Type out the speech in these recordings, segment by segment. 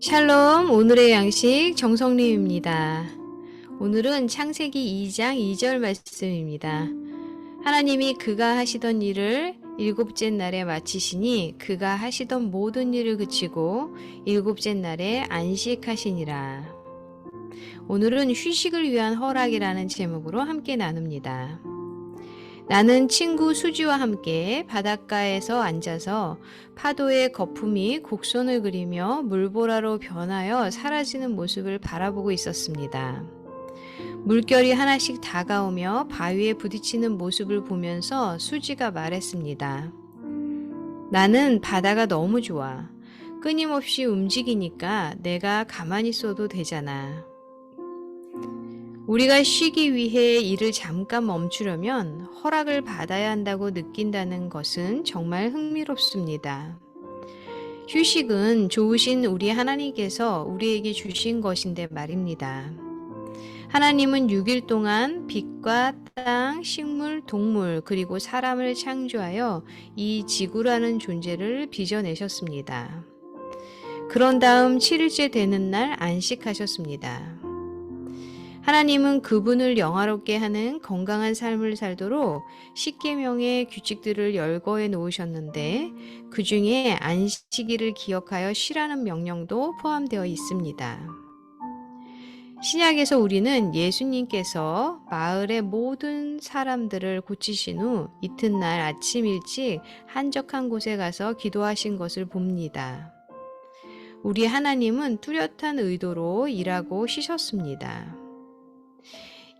샬롬 오늘의 양식 정성림입니다. 오늘은 창세기 2장 2절 말씀입니다. 하나님이 그가 하시던 일을 일곱째 날에 마치시니 그가 하시던 모든 일을 그치고 일곱째 날에 안식하시니라. 오늘은 휴식을 위한 허락이라는 제목으로 함께 나눕니다. 나는 친구 수지와 함께 바닷가에서 앉아서 파도의 거품이 곡선을 그리며 물보라로 변하여 사라지는 모습을 바라보고 있었습니다. 물결이 하나씩 다가오며 바위에 부딪히는 모습을 보면서 수지가 말했습니다. 나는 바다가 너무 좋아. 끊임없이 움직이니까 내가 가만히 있어도 되잖아. 우리가 쉬기 위해 일을 잠깐 멈추려면 허락을 받아야 한다고 느낀다는 것은 정말 흥미롭습니다. 휴식은 좋으신 우리 하나님께서 우리에게 주신 것인데 말입니다. 하나님은 6일 동안 빛과 땅, 식물, 동물, 그리고 사람을 창조하여 이 지구라는 존재를 빚어내셨습니다. 그런 다음 7일째 되는 날 안식하셨습니다. 하나님은 그분을 영화롭게 하는 건강한 삶을 살도록 십계명의 규칙들을 열거해 놓으셨는데 그 중에 안식일을 기억하여 쉬라는 명령도 포함되어 있습니다. 신약에서 우리는 예수님께서 마을의 모든 사람들을 고치신 후 이튿날 아침 일찍 한적한 곳에 가서 기도하신 것을 봅니다. 우리 하나님은 뚜렷한 의도로 일하고 쉬셨습니다.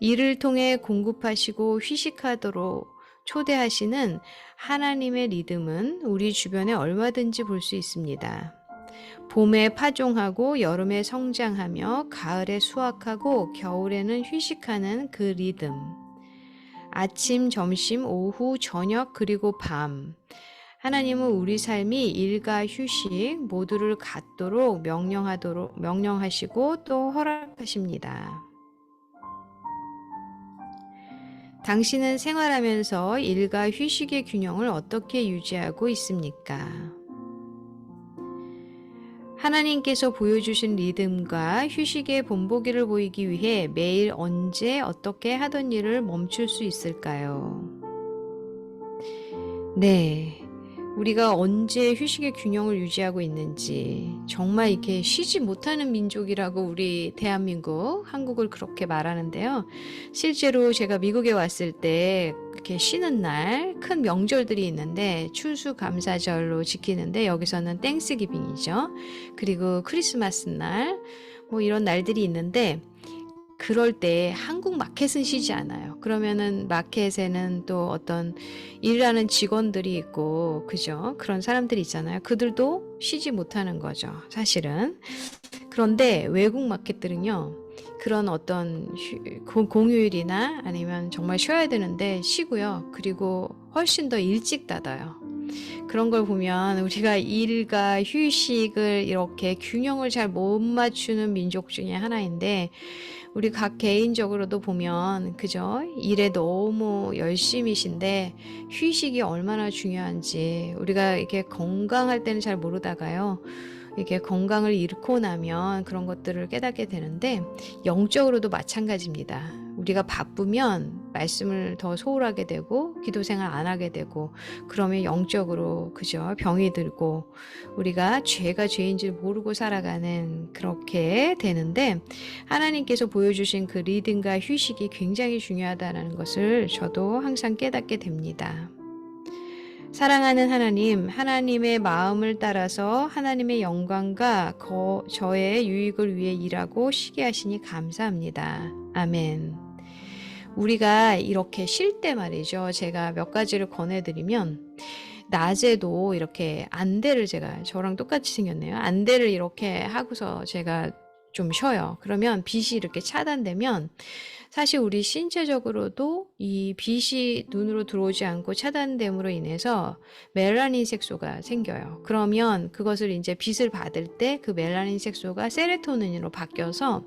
이를 통해 공급하시고 휴식하도록 초대하시는 하나님의 리듬은 우리 주변에 얼마든지 볼 수 있습니다. 봄에 파종하고 여름에 성장하며 가을에 수확하고 겨울에는 휴식하는 그 리듬. 아침, 점심, 오후, 저녁, 그리고 밤. 하나님은 우리 삶이 일과 휴식 모두를 갖도록 명령하도록 명령하시고 또 허락하십니다. 당신은 생활하면서 일과 휴식의 균형을 어떻게 유지하고 있습니까? 하나님께서 보여주신 리듬과 휴식의 본보기를 보이기 위해 매일 언제 어떻게 하던 일을 멈출 수 있을까요? 네. 우리가 언제 휴식의 균형을 유지하고 있는지 정말 이렇게 쉬지 못하는 민족이라고 우리 대한민국, 한국을 그렇게 말하는데요. 실제로 제가 미국에 왔을 때 이렇게 쉬는 날 큰 명절들이 있는데 추수감사절로 지키는데 여기서는 땡스기빙이죠. 그리고 크리스마스 날 뭐 이런 날들이 있는데 그럴 때 한국 마켓은 쉬지 않아요. 그러면은 마켓에는 또 어떤 일하는 직원들이 있고, 그죠? 그런 사람들이 있잖아요. 그들도 쉬지 못하는 거죠. 사실은. 그런데 외국 마켓들은요, 그런 어떤 휴, 공휴일이나 아니면 정말 쉬어야 되는데 쉬고요. 그리고 훨씬 더 일찍 닫아요. 그런 걸 보면 우리가 일과 휴식을 이렇게 균형을 잘 못 맞추는 민족 중에 하나인데 우리 각 개인적으로도 보면 그죠? 일에 너무 열심히신데 휴식이 얼마나 중요한지 우리가 이렇게 건강할 때는 잘 모르다가요. 이게 건강을 잃고 나면 그런 것들을 깨닫게 되는데 영적으로도 마찬가지입니다. 우리가 바쁘면 말씀을 더 소홀하게 되고 기도 생활 안 하게 되고 그러면 영적으로 그죠 병이 들고 우리가 죄가 죄인 줄 모르고 살아가는 그렇게 되는데 하나님께서 보여주신 그 리듬과 휴식이 굉장히 중요하다는 것을 저도 항상 깨닫게 됩니다. 사랑하는 하나님, 하나님의 마음을 따라서 하나님의 영광과 거, 저의 유익을 위해 일하고 쉬게 하시니 감사합니다. 아멘. 우리가 이렇게 쉴 때 말이죠. 제가 몇 가지를 권해드리면, 낮에도 이렇게 안대를 제가 저랑 똑같이 생겼네요. 안대를 이렇게 하고서 제가 좀 쉬어요. 그러면 빛이 이렇게 차단되면 사실 우리 신체적으로도 이 빛이 눈으로 들어오지 않고 차단됨으로 인해서 멜라닌 색소가 생겨요. 그러면 그것을 이제 빛을 받을 때 그 멜라닌 색소가 세로토닌으로 바뀌어서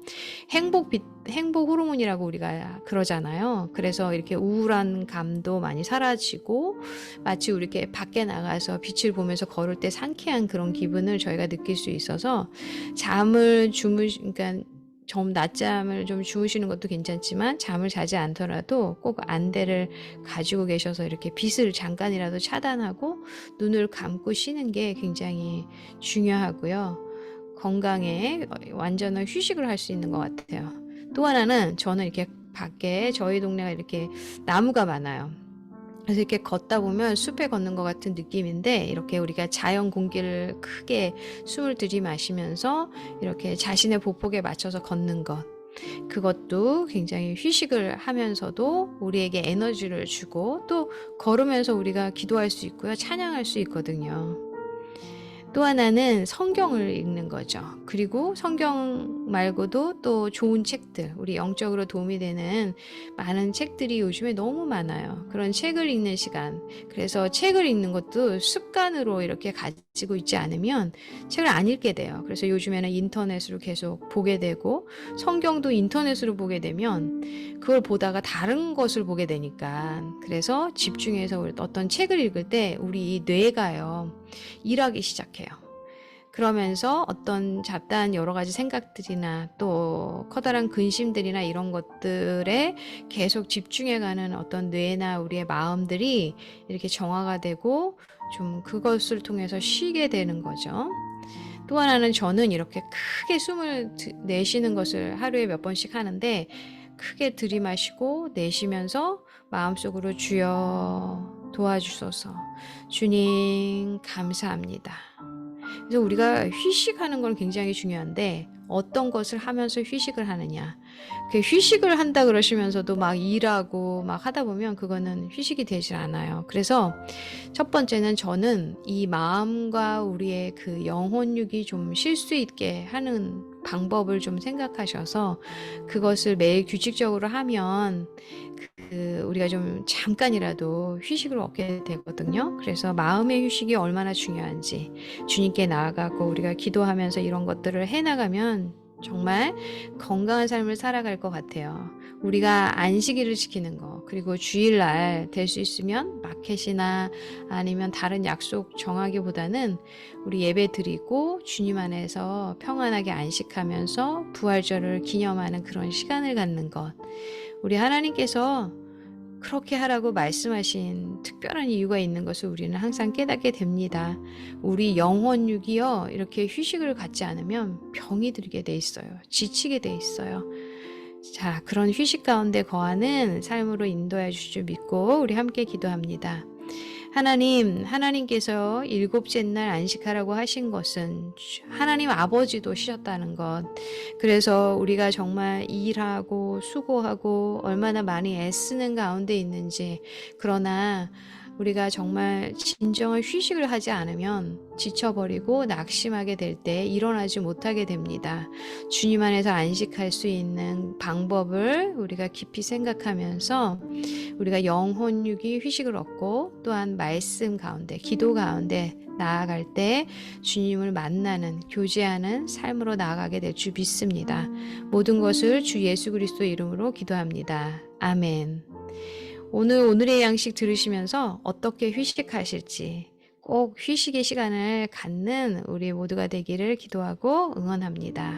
행복 빛, 행복 호르몬이라고 우리가 그러잖아요. 그래서 이렇게 우울한 감도 많이 사라지고 마치 우리 이렇게 밖에 나가서 빛을 보면서 걸을 때 상쾌한 그런 기분을 저희가 느낄 수 있어서 잠을 주무시, 그러니까 좀 낮잠을 좀 주무시는 것도 괜찮지만 잠을 자지 않더라도 꼭 안대를 가지고 계셔서 이렇게 빛을 잠깐이라도 차단하고 눈을 감고 쉬는 게 굉장히 중요하고요. 건강에 완전한 휴식을 할 수 있는 것 같아요. 또 하나는 저는 이렇게 밖에 저희 동네가 이렇게 나무가 많아요. 그래서 이렇게 걷다 보면 숲에 걷는 것 같은 느낌인데 이렇게 우리가 자연 공기를 크게 숨을 들이마시면서 이렇게 자신의 보폭에 맞춰서 걷는 것 그것도 굉장히 휴식을 하면서도 우리에게 에너지를 주고 또 걸으면서 우리가 기도할 수 있고요 찬양할 수 있거든요. 또 하나는 성경을 읽는 거죠. 그리고 성경 말고도 또 좋은 책들, 우리 영적으로 도움이 되는 많은 책들이 요즘에 너무 많아요. 그런 책을 읽는 시간. 그래서 책을 읽는 것도 습관으로 이렇게 가지고 있지 않으면 책을 안 읽게 돼요. 그래서 요즘에는 인터넷으로 계속 보게 되고 성경도 인터넷으로 보게 되면 그걸 보다가 다른 것을 보게 되니까 그래서 집중해서 어떤 책을 읽을 때 우리 뇌가요. 일하기 시작해요. 그러면서 어떤 잡다한 여러 가지 생각들이나 또 커다란 근심들이나 이런 것들에 계속 집중해가는 어떤 뇌나 우리의 마음들이 이렇게 정화가 되고 좀 그것을 통해서 쉬게 되는 거죠. 또 하나는 저는 이렇게 크게 숨을 내쉬는 것을 하루에 몇 번씩 하는데 크게 들이마시고 내쉬면서 마음속으로 주여 도와주소서 주님 감사합니다. 그래서 우리가 휴식하는 건 굉장히 중요한데 어떤 것을 하면서 휴식을 하느냐. 그 휴식을 한다 그러시면서도 막 일하고 막 하다 보면 그거는 휴식이 되질 않아요. 그래서 첫 번째는 저는 이 마음과 우리의 그 영혼육이 좀 쉴 수 있게 하는 방법을 좀 생각하셔서 그것을 매일 규칙적으로 하면 그 우리가 좀 잠깐이라도 휴식을 얻게 되거든요. 그래서 마음의 휴식이 얼마나 중요한지 주님께 나아가고 우리가 기도하면서 이런 것들을 해나가면 정말 건강한 삶을 살아갈 것 같아요. 우리가 안식일을 지키는 거, 그리고 주일날 될 수 있으면 마켓이나 아니면 다른 약속 정하기보다는 우리 예배 드리고 주님 안에서 평안하게 안식하면서 부활절을 기념하는 그런 시간을 갖는 것. 우리 하나님께서 그렇게 하라고 말씀하신 특별한 이유가 있는 것을 우리는 항상 깨닫게 됩니다. 우리 영혼육이요, 이렇게 휴식을 갖지 않으면 병이 들게 돼 있어요. 지치게 돼 있어요. 자, 그런 휴식 가운데 거하는 삶으로 인도해 주실 줄 믿고 우리 함께 기도합니다. 하나님, 하나님께서 일곱째 날 안식하라고 하신 것은 하나님 아버지도 쉬셨다는 것. 그래서 우리가 정말 일하고 수고하고 얼마나 많이 애쓰는 가운데 있는지, 그러나 우리가 정말 진정한 휴식을 하지 않으면 지쳐버리고 낙심하게 될 때 일어나지 못하게 됩니다. 주님 안에서 안식할 수 있는 방법을 우리가 깊이 생각하면서 우리가 영혼육이 휴식을 얻고 또한 말씀 가운데, 기도 가운데 나아갈 때 주님을 만나는, 교제하는 삶으로 나아가게 될줄 믿습니다. 모든 것을 주 예수 그리스도 이름으로 기도합니다. 아멘. 오늘 오늘의 양식 들으시면서 어떻게 휴식하실지 꼭 휴식의 시간을 갖는 우리 모두가 되기를 기도하고 응원합니다.